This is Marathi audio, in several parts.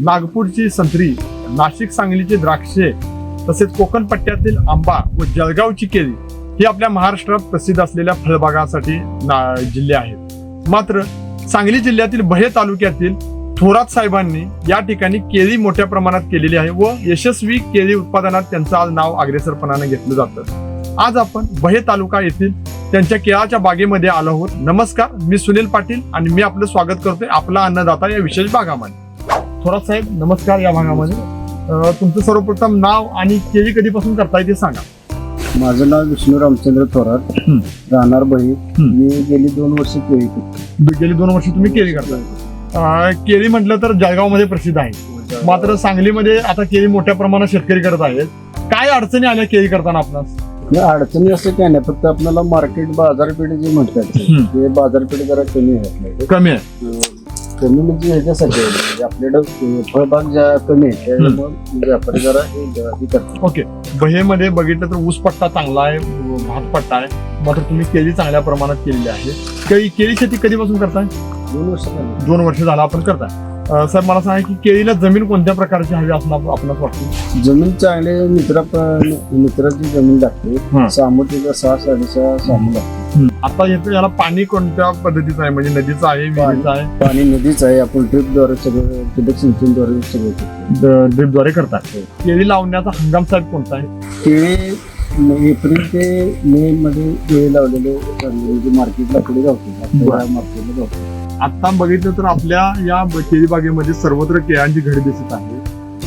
नागपूरची संत्री नाशिक सांगलीची द्राक्षे तसेच कोकण पट्ट्यातील आंबा व जळगावची केळी ही आपल्या महाराष्ट्रात प्रसिद्ध असलेल्या फळबागासाठी जिल्हे आहेत. मात्र सांगली जिल्ह्यातील बहे तालुक्यातील थोरात साहेबांनी या ठिकाणी केळी मोठ्या प्रमाणात केलेली आहे व यशस्वी केळी उत्पादनात त्यांचं आज नाव अग्रेसरपणाने घेतलं जातं. आज आपण बहे तालुका येथील त्यांच्या केळाच्या बागेमध्ये आलो आहोत. नमस्कार मी सुनील पाटील आणि मी आपलं स्वागत करतोय आपला अन्नदाता या विशेष भागामध्ये. थोरात साहेब नमस्कार या भागामध्ये. तुमचं सर्वप्रथम नाव आणि केळी कधीपासून करताय ते सांगा. माझं नाव विष्णू रामचंद्र थोरात. राहणार बही. मी गेली दोन वर्ष केळी. गेली दोन वर्ष तुम्ही केळी करताय. केळी म्हटलं तर जळगावमध्ये प्रसिद्ध आहे. मात्र सांगलीमध्ये आता केळी मोठ्या प्रमाणात शेतकरी करत आहेत. काय अडचणी आल्या केळी करताना आपणास? अडचणी असं काय नाही फक्त आपल्याला मार्केट बाजारपेठ जे म्हणतात. ते बाजारपेठ जरा कमी आहे कमी आहे. कमी म्हणजे ह्याच्यासाठी म्हणजे आपल्याकडे फळबाग ज्या कमी आहे त्यामुळे व्यापारी जरा हे हे करतात. ओके. बहेमध्ये बघितलं तर ऊस पट्टा चांगला आहे भात पट्टा आहे. मात्र तुम्ही केळी चांगल्या प्रमाणात केलेली आहे. केळी केळी शेती कधीपासून करताय? दोन वर्ष झाली. दोन वर्ष झाला आपण करताय. साहेब मला सांगा की केळीला जमीन कोणत्या प्रकारची हवी असणार आपणास वाटते? जमीन चांगली मित्रा मित्राची जमीन हं. लागते सामोतीला सहा साडेसहा सामू लागते. आता येतं याला पाणी कोणत्या पद्धतीचं आहे? म्हणजे नदीचं आहे विहिरीचं आहे? पाणी नदीच आहे. आपण ड्रिपद्वारे सगळं ठिबक सिंचनद्वारे सगळं करतो. ड- ड्रिपद्वारे करतात केळी लावण्याचा हंगाम साहेब कोणता आहे? केळी म- एप्रिल ते मे मध्ये केळी लावलेले चांगले म्हणजे मार्केटला पुढे बरं. मार्केटला जातो आता बघितलं तर आपल्या या केळी बागेमध्ये सर्वत्र केळांची घडी दिसत आहे.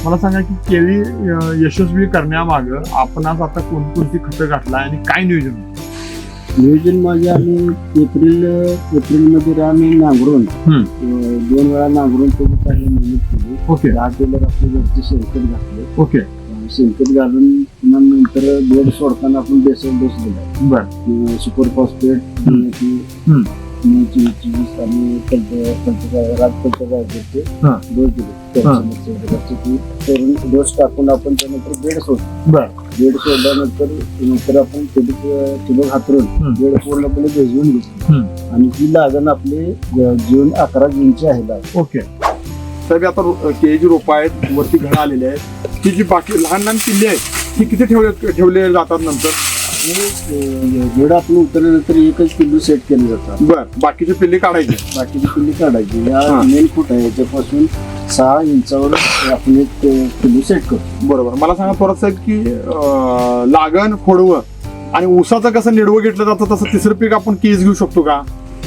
मला सांगा की केळी यशस्वी करण्यामागं आपणास आता कोणकोणती खतं घातलाय आणि काय नियोजन? नियोजन माझे आम्ही एप्रिल एप्रिलमध्ये आम्ही नांगरून दोन वेळा नांगरून काही मेहनत केली. ओके. दहा टेलर आपले घरचे शेणखत घातले. ओके. शेणखत घालून पुन्हा नंतर बेड सोडताना आपण बेसल डोस दिला. बर. सुपर फॉस्फेट डीएपी हम्म. चोवीस आणि राजकल्चरचे हा. डोस दिले कॅल्शियमचे ती करून डोस टाकून आपण त्यानंतर बेड सोडतो बर बेड सोडल्यानंतर नंतर आपण ठिबक ठिबक हातरून हम्म. बेड पूर्णपणे भिजवून घेतो हम्म. आणि ही लागण आपली ज- जून अकरा जूनची आहे लागण ओके साहेब आता रो- केळीची रोपं आहेत वरती घडा आलेले आहेत ही जी बाकी लहान लहान किल्ले आहेत ती किती ठेवले ठेवले जातात नंतर बेड आपण उतरल्यानंतर एकच किलो सेट केले जातात. बर बाकीचे पिल्ले काढायचे. बाकीची पिल्ली काढायची. या हा. मेन फूट आहे याच्यापासून सहा इंचावर आपण एक किलो सेट करतो. बरोबर. मला सांगा थोडं साहेब की अं, लागण खोडवं आणि ऊसाचं कसं निडवं घेतलं जातं तसं तिसरं पीक आपण केस घेऊ शकतो का?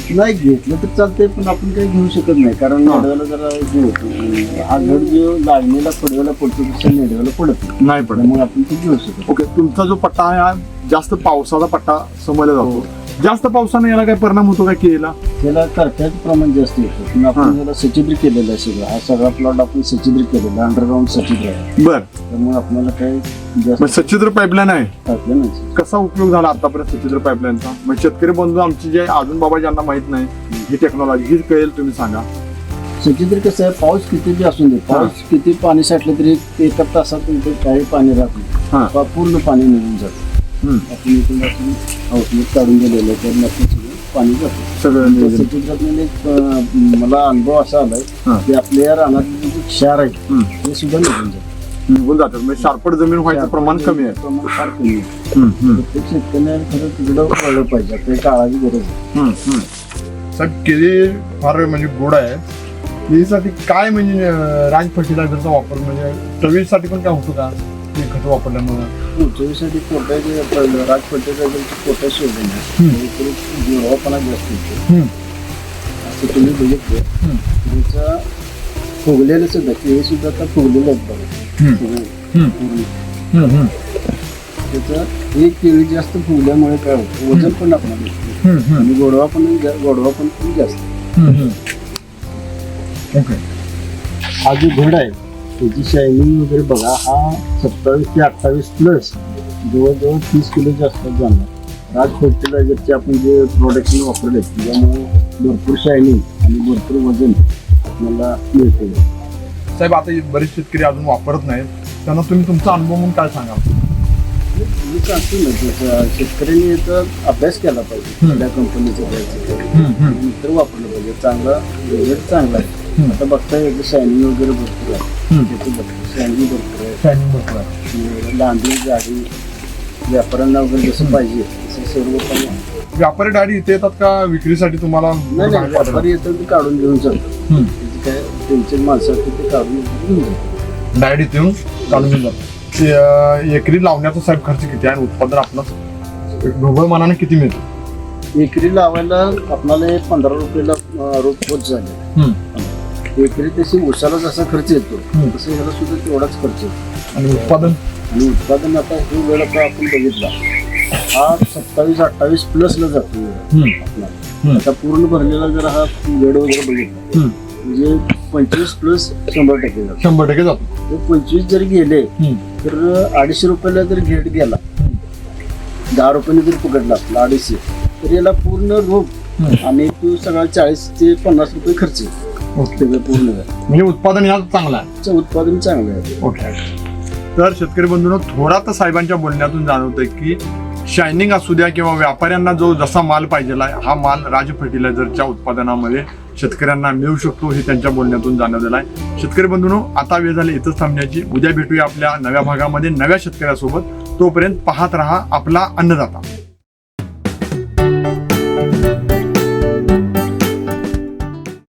नाही घेतलं तर चालतंय पण आपण काही घेऊ शकत नाही. कारण हा. नेडव्याला जरा हे होतं. हा घड जो लागणीला पडव्याला पडतो तसं नेडव्याला पडत नाही. नाही पण त्यामुळे आपण ते घेऊ शकतो ओके तुमचा जो पट्टा आहे हा जास्त पावसाचा पट्टा समजला जातो. जास्त पावसाने याला काय परिणाम होतो का केळीला? त्याला करप्याचं प्रमाण जास्त येतं. पण हा. आपण त्याला सचिद्र केलेलं आहे सगळं. हा सगळा प्लॉट आपण सचिद्र केलेला आहे. अंडरग्राऊंड सचिद्र आहे. बर. त्यामुळे आपल्याला काही मग सच्छिद्र पाईपलाईन आहे. कसा उपयोग झाला आतापर्यंत सच्छिद्र पाईपलाईनचा मग शेतकरी बंधू आमचे जे अजून बाबा ज्यांना माहीत नाही ही टेक्नॉलॉजी ही कळेल तुम्ही सांगा. सचिद्र कसं आहे पाऊस किती बी असून दे पाऊस किती पाणी साठलं तरी एक- तासात इथे काही पाणी राहत हा. नाही पा- पूर्ण पाणी निघून जातं. हम्म. आपण इथून आपण आउटलेट काढून गेलेलं आहे तर नक्की सगळं पाणी जातं. सगळं नियोजन. सचित्रातून एक अं, मला अनुभव असा आलाय हा. की आपल्या या रानातले जे क्षार आहे हम्म. ते सुद्धा निघून जातं. निघून जातात. म्हणजे शार्पट जमीन व्हायचं प्रमाण कमी आहे. प्रमाण फार कमी आहे. हम्म, हम्म, प्रत्येक शेतकऱ्याने खरं तिकडं वळलं पाहिजे. आपल्या काळाची गरज आहे. हम्म, हम्म. साहेब केळी फार म्हणजे गोड आहे. केळीसाठी काय म्हणजे अं, राज फर्टिलायझरचा वापर म्हणजे चवीसाठी पण काय होतो का? ते खत वापरल्यामुळे. चोवीसाठी पोटॅचे राज फर्टिलायझरचे पोटॅश शोधले गोडवापणा जास्त येतो हम्म. असं तुम्ही बघितलं. हम्म. त्याचा फुगलेलं सुद्धा केळी सुद्धा आता फुगलेलं आहेत बघा. त्याचं एक केळी जास्त फुगल्यामुळे काय होतं? वजन पण आपल्याला दिसतं. हम्म, हम्म, आणि गोडवा पण गोडवा पण खूप जास्त. हम्म, हम्म. ओके. हा जो घड आहे त्याची शायनिंग वगैरे बघा हा सत्तावीस ते अठ्ठावीस प्लस जवळजवळ तीस किलो जास्त जाणार राज फर्टिलायझरचे आपण जे प्रोडक्शन वापरले त्याच्यामुळे भरपूर शायनिंग आणि भरपूर वजन आपल्याला मिळते साहेब आता बरेच शेतकरी अजून वापरत नाहीत. त्यांना तुम्ही तुमचा अनुभव म्हणून काय सांगाल? मी की ज- शेतकऱ्यांनी याचा अभ्यास केला पाहिजे. त्या कंपनीचा घ्यायचं नंतर वापरलं पाहिजे. चांगला रिझल्ट चांगला आहे. आता बघता याचं शायनिंग वगैरे भरपूर आहे. त्याचं बघतो शायनिंग भरपूर आहे. Shining भरपूर आहे. लांबी जाडी व्यापाऱ्यांना वगैरे जसं पाहिजे तसं सर्व पण. व्यापारी डायरी इथे येतात का? विक्रीसाठी तुम्हाला नाही नाही व्यापारी येतात ते काढून घेऊन जातात. हम्म. त्याची माणसं असतात ते काढून घेऊन जातात येऊन काढून घेऊन जातात ते, अं, एकरी लावण्याचा साहेब खर्च किती आहे आणि उत्पादन आपलं ढोबळ मानाने किती मिळतं एकरी लावायला आपल्याला एक पंधरा रुपयाला अं, रोप पोच झाले एकरी तशी उसाला जसा खर्च येतो हम्म. तसं ह्याला सुद्धा तेवढाच खर्च येतो आणि उत्पादन आणि उत्पादन आता हे वेळ आता आपण बघितला हा सत्तावीस अठ्ठावीस प्लसला जातो वेळ हम्म. आपला. हम्म. आता पूर्ण भरलेला जर हा वेळ वगैरे बघितला हम्म. म्हणजे पंचवीस प्लस शंभर टक्के जातो शंभर टक्के जातो ते पंचवीस जर गेले हम्म. तर अडीचशे रुपयाला जर घेट गेला दहा रुपयाने जर पकडला आपला अडीचशे तर याला पूर्ण रोप हम्म. आणि तू सगळा चाळीस ते पन्नास रुपये खर्च येतो. ओके पूर्ण. म्हणजे उत्पादन या चांगलं आहे उत्पादन चांगलं आहे ओके तर शेतकरी बंधूंनो थोडा तर साहेबांच्या बोलण्यातून जाणवतंय की शायनिंग असू द्या किंवा व्यापाऱ्यांना जो जसा माल पाहिजेला आहे हा माल राज फर्टिलायझरच्या उत्पादनामध्ये शेतकऱ्यांना मिळू शकतो हे त्यांच्या बोलण्यातून जाणवलेलं आहे. शेतकरी बंधूंनो आता वेळ झाली इथंच थांबण्याची. उद्या भेटूया आपल्या नव्या भागामध्ये नव्या शेतकऱ्यासोबत. तोपर्यंत पाहत रहा आपला अन्नदाता.